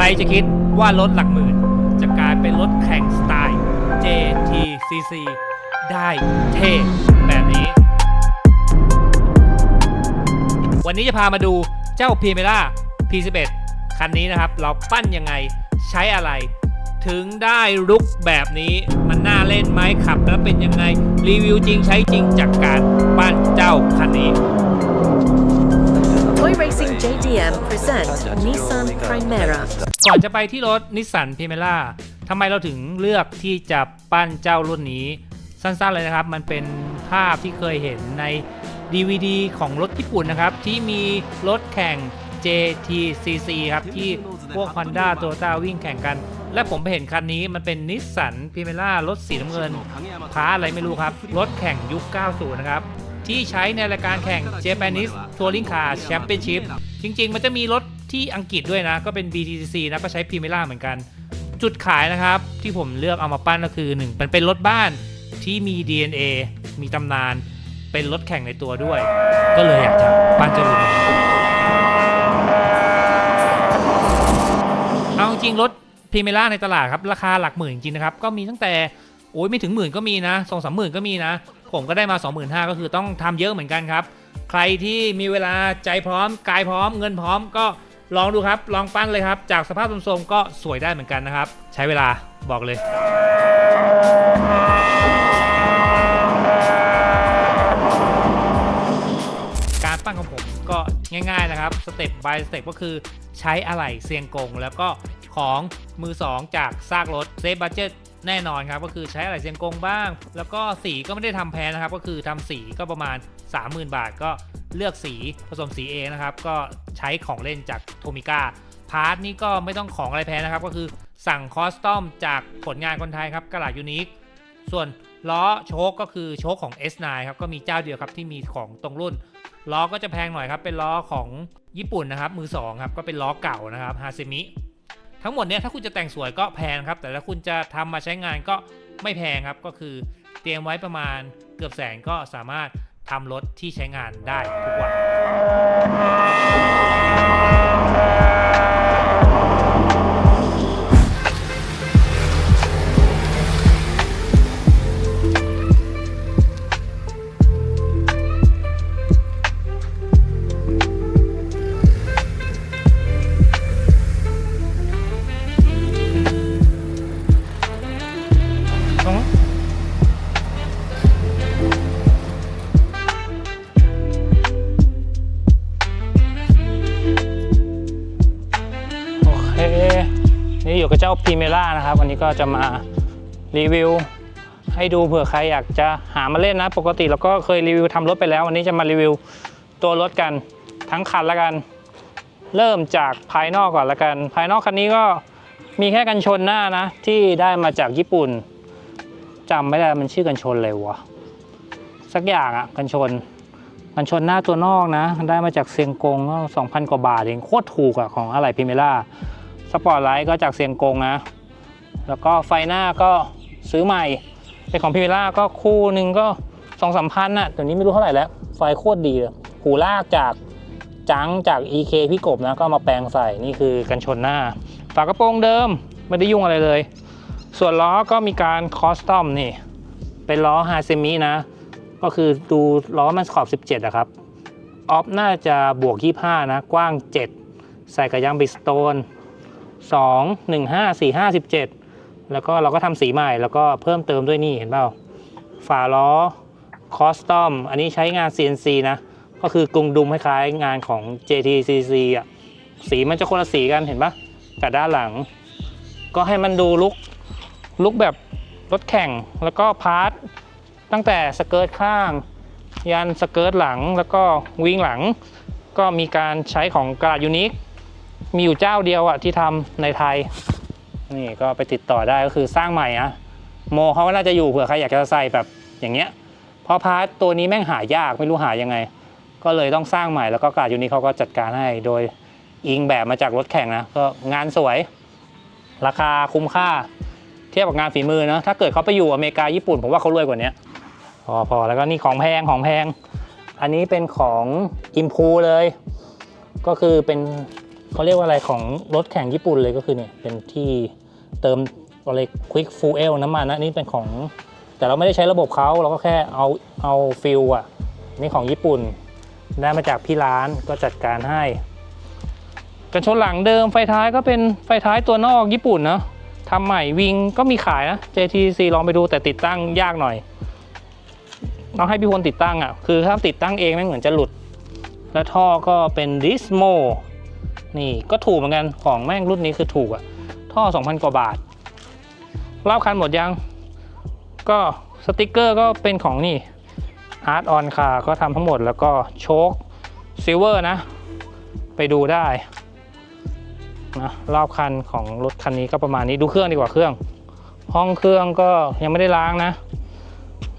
รจะคิดว่ารถหลักหมื่น จะกลายเป็นรถแข่งสไตล์ JTCC ได้เท่แบบนี้ วันนี้จะพามาดูเจ้า p r i m e r a P11 คันนี้นะครับ เราปั้นยังไงใช้อะไร ถึงได้ลุกแบบนี้มันน่าเล่นไหมขับแล้วเป็นยังไง รีวิวจริงใช้จริงจากการปั้นเจ้าคันนี้ Racing JDM present Nissan Primera. ก่อนจะไปที่รถนิสสันพ r เมล่าทำไมเราถึงเลือกที่จะปั้นเจ้ารุ่นนี้ สั้นๆเลยนะครับ มันเป็นภาพที่เคยเห็นใน DVD ของรถญี่ปุ่นนะครับ ที่มีรถแข่ง JTCC ครับ ที่พวก Honda t o y o t a วิ่งแข่งกัน และผมไปเห็นคันนี้มันเป็นนิสสันพ r เมล่ารถสีน้ำเงินพาอะไรไม่รู้ครับ รถแข่งยุค 90 นะครับ ที่ใช้ในรายการแข่ง Japanese Touring Car Championship จริง ๆ มันจะมีรถที่อังกฤษด้วยนะ ก็เป็น BTCC นะก็ใช้ Primera เหมือนกัน จุดขายนะครับ ที่ผมเลือกเอามาปั้นก็คือ 1 มันเป็นรถบ้านที่มี DNA มีตำนาน เป็นรถแข่งในตัวด้วย ก็เลยอยากจะปั้นเจ้ารุ่นนี้เอาจริงรถพรีเมล่าในตลาดครับ ราคาหลักหมื่นจริงนะครับ ก็มีตั้งแต่โอ้ยไม่ถึงหมื่นก็มีนะสองสามหมื่นก็มีนะ ผมก็ได้มา 25,000ก็คือต้องทำเยอะเหมือนกันครับ ใครที่มีเวลาใจพร้อม กายพร้อม เงินพร้อมก็ลองดูครับ ลองปั้นเลยครับ จากสภาพทรงๆก็สวยได้เหมือนกันนะครับ ใช้เวลาบอกเลย การปั้นของผมก็ง่ายๆนะครับ สเต็ป by สเต็ปก็คือใช้อะไหล่เซียงกง แล้วก็ของมือ 2 จากซากรถเซฟบั d เจ t แน่นอนครับก็คือใช้อะไหล่เซียงกงบ้าง แล้วก็สีก็ไม่ได้ทำแพงนะครับ ก็คือทำสีก็ประมาณ 30,000 บาท ก็เลือกสีผสมสีเองนะครับ ก็ใช้ของเล่นจากโทมิก้าพาร์ทนี่ก็ไม่ต้องของอะไรแพงนะครับ ก็คือสั่งคอสตอมจากผลงานคนไทยครับกระดาษยูนิคส่วนล้อโชคก็คือโชคของ S9 ครับก็มีเจ้าเดียวครับที่มีของตรงรุ่นล้อก็จะแพงหน่อยครับเป็นล้อของญี่ปุ่นนะครับมือ2ครับก็เป็นล้อเก่านะครับฮาเซมิ ทั้งหมดเนี้ยถ้าคุณจะแต่งสวยก็แพงครับ แต่ถ้าคุณจะทำมาใช้งานก็ไม่แพงครับ ก็คือเตรียมไว้ประมาณเกือบแสนก็สามารถทำรถที่ใช้งานได้ทุกวัน พิเมล่านะครับ วันนี้ก็จะมารีวิว ให้ดูเผื่อใครอยากจะหามาเล่นนะ ปกติเราก็เคยรีวิวทำรถไปแล้ว วันนี้จะมารีวิวตัวรถกันทั้งคันละกัน เริ่มจากภายนอกก่อนละกัน ภายนอกคันนี้ก็มีแค่กันชนหน้านะ ที่ได้มาจากญี่ปุ่นจำไม่ได้มันชื่อกันชนเลยวะสักอย่างอะกันชนกันชนหน้าตัวนอกนะ ได้มาจากเซียงกงก็สองพันกว่าบาทเองโคตรถูกอะของอะไรพิเมล่า สปอร์ตไลท์ก็จากเซียงกงนะ แล้วก็ไฟหน้าก็ซื้อใหม่เป็นของพิเมล่าก็คู่หนึ่งก็สองสามพันอะเดี๋ยวนี้ไม่รู้เท่าไหร่แล้ว ไฟโคตรดีเลยหูลากจากจังจาก EK พี่กบนะก็มาแปลงใส่นี่คือกันชนหน้า ฝากระโปรงเดิมไม่ได้ยุ่งอะไรเลย ส่วนล้อก็มีการคอสตอมนี่ เป็นล้อฮาเซมินะ ก็คือดูล้อมันขอบ 17อะครับ ออฟน่าจะบวก 25 นะ กว้าง 7 ใส่กระยางบิสโตน 2 1 5 4 5 17 แล้วก็เราก็ทำสีใหม่แล้วก็เพิ่มเติมด้วยนี่เห็นเปล่าฝาล้อคอสตอมอันนี้ใช้งาน CNC นะ ก็คือกรุงดุมคล้ายๆงานของ JTCC อะสีมันจะคนละสีกันเห็นปะกับด้านหลัง ก็ให้มันดูลุกลุกแบบรถแข่งแล้วก็พาร์ทตั้งแต่สเกิร์ตข้าง ยันสเกิร์ตหลังแล้วก็วิ่งหลัง ก็มีการใช้ของกระดาษยูนิค มีอยู่เจ้าเดียวอะที่ทำในไทย นี่ก็ไปติดต่อได้ก็คือสร้างใหม่อะโมเขาก็น่าจะอยู่เผื่อใครอยากจะใส่แบบอย่างเงี้ยเพราะพาร์ทตัวนี้แม่งหายากไม่รู้หายังไง ก็เลยต้องสร้างใหม่แล้วก็กระดยูนิคเขาก็จัดการให้โดยอิงแบบมาจากรถแข่งนะก็งานสวย ราคาคุ้มค่า เทียบกับงานฝีมือเนะถ้าเกิดเขาไปอยู่อเมริกาญี่ปุ่นผมว่าเขารวยกว่านี้พอพอแล้วก็นี่ของแพงของแพง อันนี้เป็นของอิมพูเลย ก็คือเป็น เขาเรียกว่าอะไรของรถแข่งญี่ปุ่นเลยก็คือเนี่ยเป็นที่เติมอะไรควิกฟูเอลน้ำมันนะนี่เป็นของ แต่เราไม่ได้ใช้ระบบเขาเราก็แค่เอาเอาฟิลอะนี่ของญี่ปุ่น ได้มาจากพี่ร้านก็จัดการให้กันชนหลังเดิมไฟท้ายก็เป็นไฟท้ายตัวนอกญี่ปุ่นเนาะทำใหม่วิงก็มีขายนะ JTC ลองไปดูแต่ติดตั้งยากหน่อยต้องให้พี่พลติดตั้งอะ่ะคือถ้าติดตั้งเองม่งเหมือนจะหลุด แล้วท่อก็เป็น Dismo นี่ก็ถูกเหมือนกันของแม่งรุ่นนี้คือถูกอะท่อ 2,000 กว่าบาท รอบคันหมดยัง ก็สติกเกอร์ก็เป็นของนี่ Art on Car ก็ทำทั้งหมดแล้วก็โชคซิลเวอร์นะ ไปดูได้นะรอบคันของรถคันนี้ก็ประมาณนี้ดูเครื่องดีกว่าเครื่อง ห้องเครื่องก็ยังไม่ได้ล้างนะ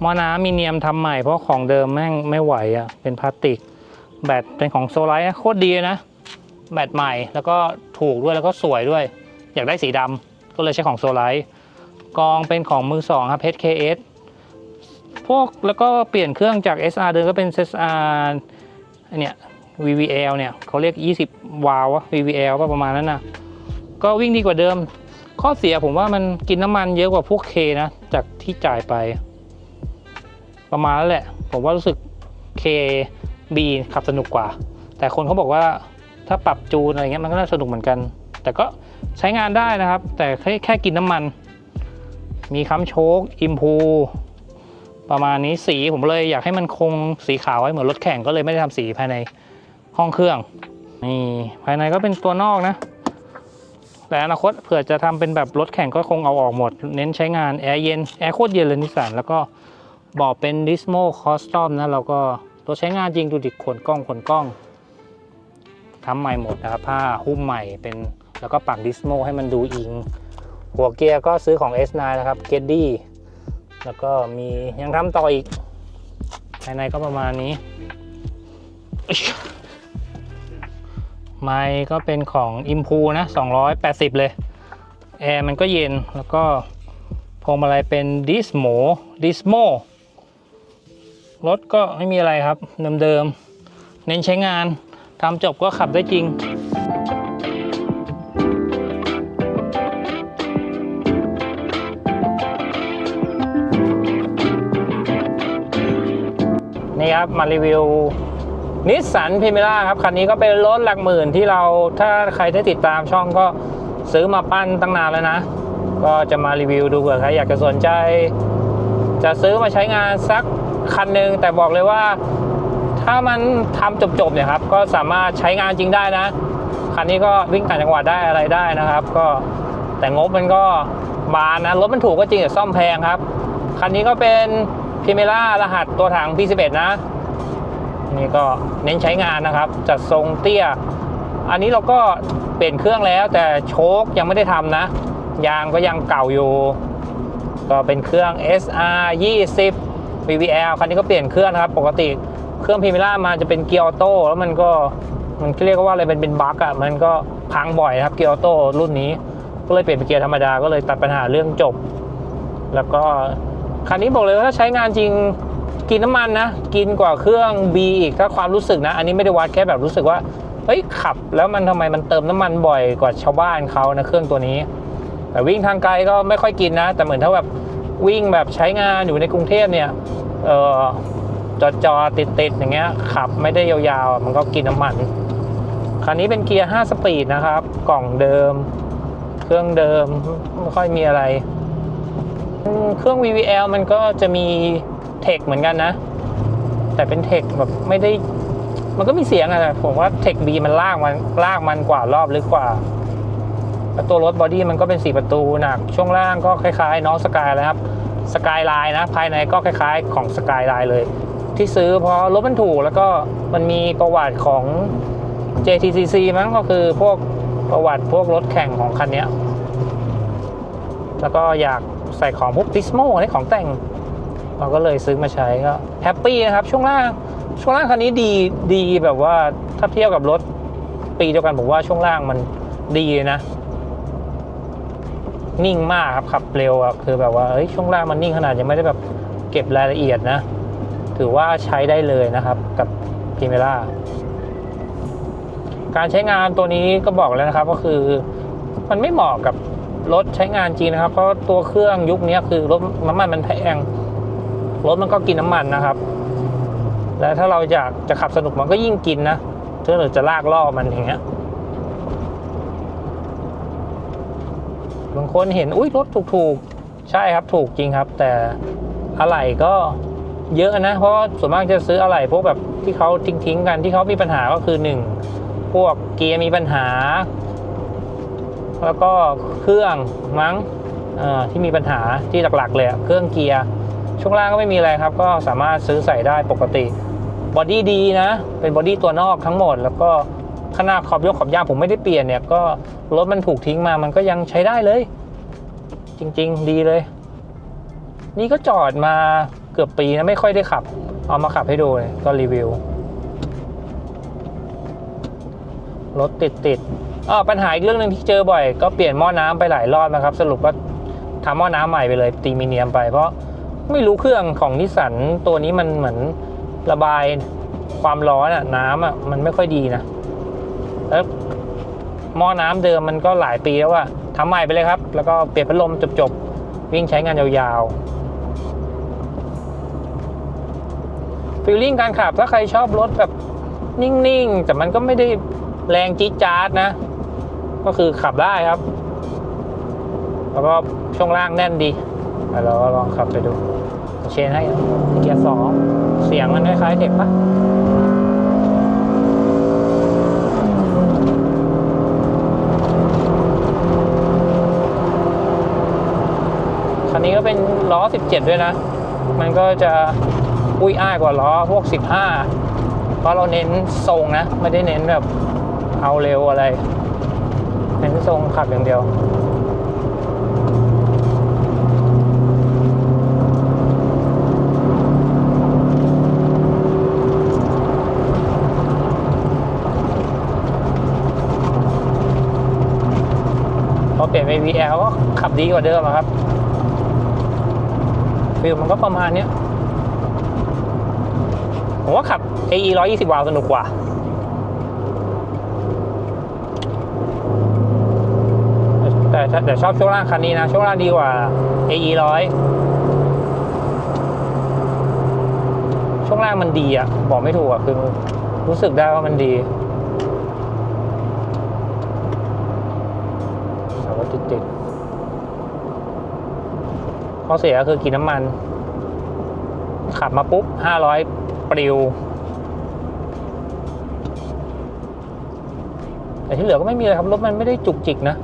มอน้ำมีเนียมทำใหม่เพราะของเดิมแม่งไม่ไหวอะ่ะเป็นพลาสติก แบตเป็นของโซไลท์โคตรดีนะ แบตใหม่ แล้วก็ถูกด้วยแล้วก็สวยด้วย อยากได้สีดำก็เลยใช้ของโซไลท์กองเป็นของมือสองครับ HKS พวกแล้วก็เปลี่ยนเครื่องจาก SR เดิมก็เป็น SR อันเนี่ย VVL เนี่ยเขาเรียก 20 วาล์วว VVL ป่ะประมาณนั้นนะก็วิ่งดีกว่าเดิม ข้อเสียผมว่ามันกินน้ำมันเยอะกว่าพวก K นะ จากที่จ่ายไป ประมาณนั้นแหละ ผมว่ารู้สึก K B ขับสนุกกว่า แต่คนเขาบอกว่า ถ้าปรับจูนอะไรเงี้ยมันก็น่าสนุกเหมือนกัน แต่ก็ใช้งานได้นะครับ แต่แค่แค่กินน้ำมัน มีค้ำโชคอิมพูประมาณนี้สีผมเลยอยากให้มันคงสีขาวไว้เหมือนรถแข่งก็เลยไม่ได้ทำสีภายในห้องเครื่องนี่ภายในก็เป็นตัวนอกนะ แต่อนาคตเผื่อจะทำเป็นแบบรถแข่งก็คงเอาออกหมด เน้นใช้งานแอร์เย็นแอร์โคตรเย็นเลยนิสันแล้วก็บอกเป็น Dismo Custom นะเราก็ตัวใช้งานจริงดูดิขนกล้องขนกล้อง ทำใหม่หมดนะครับผ้าหุ้มใหม่เป็นแล้วก็ปัก Dismo ให้มันดูอิง หัวเกียร์ก็ซื้อของ S9 นะครับ g e t d y แล้วก็มียังทำต่ออีก ภายในก็ประมาณนี้ไมค์ก็เป็นของอิมพูนะ 280 เลย แอร์มันก็เย็นแล้วก็พวงมาลัยเป็นดิสโมดิสโมรถก็ไม่มีอะไรครับ เดิมๆเน้นใช้งาน ทำจบก็ขับได้จริงนี่ครับมารีวิวนิสสันพิม e ล่าครับ คันนี้ก็เป็นรถหลักหมื่นที่เราถ้าใครได้ติดตามช่องก็ซื้อมาปั้นตั้งนานแล้วนะ ก็จะมารีวิวดูเผื่อใครอยากจะสนใจ จะซื้อมาใช้งานสักคันหนึ่งแต่บอกเลยว่า ถ้ามันทำจบๆเนี่ยครับ ก็สามารถใช้งานจริงได้นะ คันนี้ก็วิ่งต่างจังหวัดได้อะไรได้นะครับ ก็แต่งบมันก็บานนะ รถมันถูกก็จริงแต่ซ่อมแพงครับ คันนี้ก็เป็นพิเมล่ารหัสตัวถัง P11 นะ นี่ก็เน้นใช้งานนะครับ จัดทรงเตี้ย อันนี้เราก็เปลี่ยนเครื่องแล้วแต่โชคยังไม่ได้ทำนะ ยางก็ยังเก่าอยู่ ก็เป็นเครื่อง SR 20 VVL คันนี้ก็เปลี่ยนเครื่องนะครับ ปกติ เครื่องพิเมล่ามาจะเป็นเกียร์ออโต้แล้วมันก็มันเรียกว่าอะไรเป็นเป็นบั๊กอะมันก็พังบ่อยนะครับเกียร์ออโต้รุ่นนี้ ก็เลยเปลี่ยนเป็นเกียร์ธรรมดาก็เลยตัดปัญหาเรื่องจบ แล้วก็คันนี้บอกเลยว่าถ้าใช้งานจริงกินน้ำมันนะ กินกว่าเครื่อง B อีกถ้าความรู้สึกนะ อันนี้ไม่ได้วัดแค่แบบรู้สึกว่าเฮ้ยขับ แล้วมันทำไมมันเติมน้ำมันบ่อยกว่าชาวบ้านเขานะเครื่องตัวนี้ แต่วิ่งทางไกลก็ไม่ค่อยกินนะ แต่เหมือนถ้าแบบวิ่งแบบใช้งานอยู่ในกรุงเทพเนี่ยเออ จอดจอติดติดๆอย่างเงี้ยขับไม่ได้ยาวๆ มันก็กินน้ำมันคันนี้เป็นเกียร์ 5 สปีดนะครับ กล่องเดิม เครื่องเดิม ไม่ค่อยมีอะไร เครื่อง VVL มันก็จะมีเทคเหมือนกันนะ แต่เป็นเทคแบบไม่ได้ มันก็มีเสียงอะผมว่าเทค B มันลากมันลากมันกว่ารอบลึกกว่าตัวรถบอดี้มันก็เป็น 4 ประตูหนัก ช่วงล่างก็คล้ายๆ น้องสกายเลยครับสกายไลน์นะ ภายในก็คล้ายๆ ของสกายไลน์เลย ที่ซื้อเพราะรถมันถูกแล้วก็มันมีประวัติของ JTCC มั้งก็คือพวกประวัติพวกรถแข่งของคันนี้แล้วก็อยากใส่ของพวกดิสโมอะไรของแต่ง เราก็เลยซื้อมาใช้ก็แฮปปี้นะครับ ช่วงล่างช่วงล่างคันนี้ดีดีแบบว่าถ้าเทียบกับรถปีเดียวกันผมว่าช่วงล่างมันดีนะ นิ่งมากครับขับเร็วอะคือแบบว่าเฮ้ยช่วงล่างมันนิ่งขนาดยังไม่ได้แบบเก็บรายละเอียดนะ ถือว่าใช้ได้เลยนะครับกับพีเมล่าการใช้งานตัวนี้ก็บอกแล้วนะครับก็คือ มันไม่เหมาะกับรถใช้งานจริงนะครับ เพราะตัวเครื่องยุคนี้คือรถน้ำมันมันแพงรถมันก็กินน้ำมันนะครับ และถ้าเราอยากจะขับสนุกมันก็ยิ่งกินนะถ้าเราจะลากล่อมันอย่างเงี้ยบางคนเห็นอุ้ยรถถูกๆ ใช่ครับถูกจริงครับ แต่อะไหล่ก็ เยอะนะ เพราะส่วนมากจะซื้ออะไหล่พวกแบบที่เขาทิ้งๆกันที่เขามีปัญหาก็คือหนึ่งพวกเกียร์มีปัญหา แล้วก็เครื่องมั้งที่มีปัญหาที่หลักๆเลยเครื่องเกียร์ช่วงล่างก็ไม่มีอะไรครับ ก็สามารถซื้อใส่ได้ปกติบอดี้ดีนะ เป็นบอดี้ตัวนอกทั้งหมด แล้วก็ขนาดขอบยกขอบยางผมไม่ได้เปลี่ยนเนี่ยก็รถมันถูกทิ้งมามันก็ยังใช้ได้เลย จริง ๆ ดีเลย นี่ก็จอดมา เกือบปีนะไม่ค่อยได้ขับ เอามาขับให้ดูเลยก็รีวิว รถติดติดอ้อปัญหาอีกเรื่องหนึ่งที่เจอบ่อย ก็เปลี่ยนหม้อน้ำไปหลายรอบนะครับ สรุปก็ทำหม้อน้ำใหม่ไปเลยตีมิเนียมไป เพราะไม่รู้เครื่องของนิสสันตัวนี้มันเหมือนระบายความร้อนอะน้ำอะมันไม่ค่อยดีนะแล้วหม้อน้ำเดิมมันก็หลายปีแล้วอะทำใหม่ไปเลยครับ แล้วก็เปลี่ยนพัดลมจบๆวิ่งใช้งานยาวๆ ฟีลลิ่งการขับถ้าใครชอบรถแบบนิ่งๆ แต่มันก็ไม่ได้แรงจี๊ดจ๊าดนะ ก็คือขับได้ครับ แล้วก็ช่วงล่างแน่นดีเราก็ลองขับไปดู เชนให้เกียร์สองเสียงมันคล้ายๆเด็กปะคันนี้ก็เป็นล้อ 17 ด้วยนะ มันก็จะ อุ้ยอ้ายกว่าล้อพวก 15 เพราะเราเน้นทรงนะ ไม่ได้เน้นแบบเอาเร็วอะไร เน้นทรงขับอย่างเดียวพอเปลี่ยนเป็น VL ก็ขับดีกว่าเดิมครับฟิลมันก็ประมาณเนี้ย ผมว่าขับ AE 120วาล์วสนุกกว่า แต่แต่ชอบช่วงล่างคันนี้นะ ช่วงล่างดีกว่า AE 100ช่วงล่างมันดีอะบอกไม่ถูกอะคือรู้สึกได้ว่ามันดีแต่ว่าติดติดข้อเสียก็คือกินน้ำมัน ขับมาปุ๊บห้าร้อย ปลิว แต่ที่เหลือก็ไม่มีอะไรครับ รถมันไม่ได้จุกจิกนะ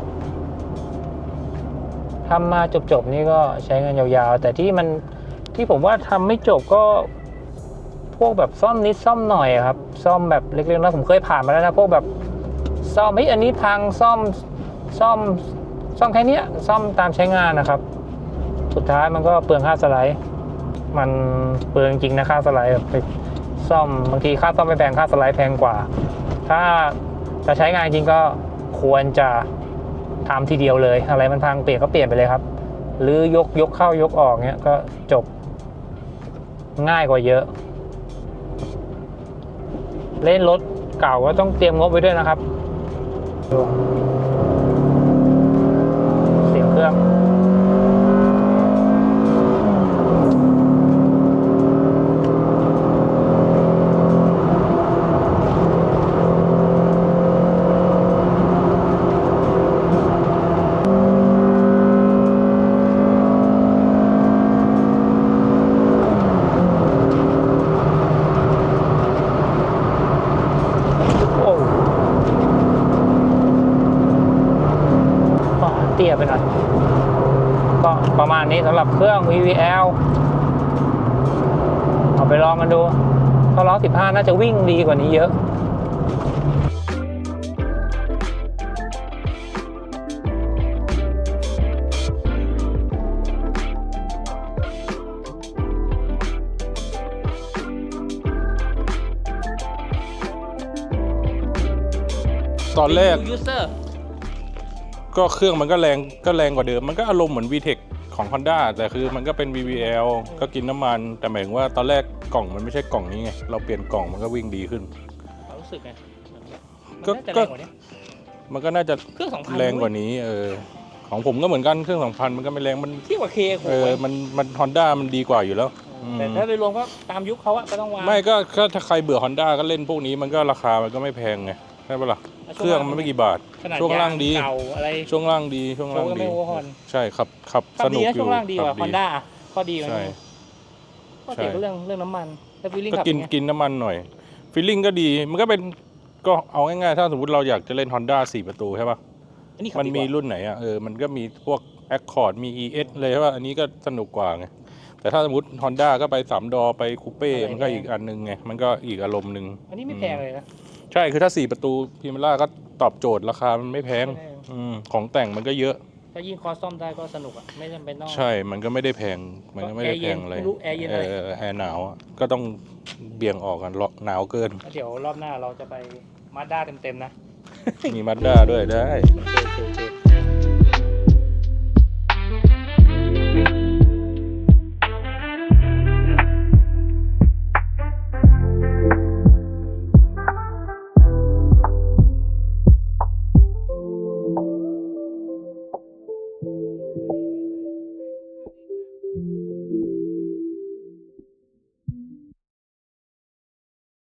ทำมาจบๆนี่ก็ใช้งินยาวๆ แต่ที่มันที่ผมว่าทำไม่จบก็พวกแบบซ่อมนิดซ่อมหน่อยครับ ซ่อมแบบเล็กๆนะผมเคยผ่านมาแล้วนะพวกแบบซ่อมเฮ้ยอันนี้พังซ่อมซ่อมซ่อมแค่เนี้ยซ่อมตามใช้งานนะครับ สุดท้ายมันก็เปลืองค่าสไลด์ มันเปลืองจริงนะค่าสไลด์แบบไปซ่อมบางทีค่าซ่อมไม่แพงค่าสไลด์แพงกว่า ถ้าจะใช้งานจริงก็ควรจะทำทีเดียวเลย อะไรมันพังเปลี่ยนก็เปลี่ยนไปเลยครับ หรือยกยกเข้ายกออกเนี้ยก็จบง่ายกว่าเยอะ เล่นรถเก่าก็ต้องเตรียมงบไว้ด้วยนะครับ เสียงเครื่อง โอ้ก็เตี้ยไปหน่อย ก็ประมาณนี้สำ หรับเครื่อง VVL เอาไปลองกันดูถ้าล้อ 15 น่าจะวิ่งดีกว่านี้เยอะตอนแรก ยูเซอร์ ก็เครื่องมันก็แรงก็แรงกว่าเดิม มันก็อารมณ์เหมือน VTEC ของ Honda แต่คือมันก็เป็น VVL ก็กินน้ำมัน แต่หมายถึงว่าตอนแรกกล่องมันไม่ใช่กล่องนี้ไง เราเปลี่ยนกล่องมันก็วิ่งดีขึ้นรู้สึกไงก็มันน่าจะก็แรงกว่านี้มันก็น่าจะเครื่องสองพันแรงกว่านี้เออของผมก็เหมือนกันเครื่องสองพันมันก็ไม่แรงมัน เทียบกับเคโหเออ มัน มันฮอนด้ามันดีกว่าอยู่แล้วแต่อืมถ้าโดยรวมก็ตามยุคเขาอะก็ต้องวาง ไม่ก็ก็ถ้าใครเบื่อฮอนด้าก็เล่นพวกนี้มันก็ราคามันก็ไม่แพงไง ใช่ปะล่ะเครื่องมันไม่กี่บาทขนาดช่วงล่างดีเก่าอะไรช่วงล่างดีช่วงล่างโชว์ก็ไม่ดีโอเวอร์ฮอร์นใช่ครับขับขัสบนุดีกนะอยู่ช่วงล่างดีกว่าขับฮอนด้าข้อดีมันใช่ข้อเสียก็เรื่องเรื่องน้ำมันแล้วฟีลลิ่งก็ขับกินเป็นไงกินน้ำมันหน่อยฟีลลิ่งก็ดีมันก็เป็นก็เอาง่ายๆถ้าสมมติเราอยากจะเล่น Honda 4 ประตูใช่ปะอันนี้ขับมันดีกมีว่ารุ่นไหนอะเออมันก็มีพวก Accord มี ES เลยใช่ปะอันนี้ก็สนุกกว่าไงแต่ถ้าสมมติ Honda ก็ไป3ดอไปคูเป้มันก็อีกอันนึงไงมันก็อีกอารมณ์หนึ่งอันนี้ไม่แพงเลยนะ ใช่คือถ้า4ประตูพิมล่าก็ตอบโจทย์ราคามันไม่แพงไม่แพงอืมของแต่งมันก็เยอะ ถ้ายิ่งคอสซ่อมได้ก็สนุกอะไม่จำเป็นต้อง ใช่มันก็ไม่ได้แพง มันก็ไม่ได้แพงอะไรแอร์เย็นไม่รู้แอร์เย็นอะไรเออแอร์หนาวอะก็ต้องเบี่ยงออกกันหนาวเกินแล้วเดี๋ยวรอบหน้าเราจะไปมาด้าเต็มๆนะ มีมาด้าด้วยได้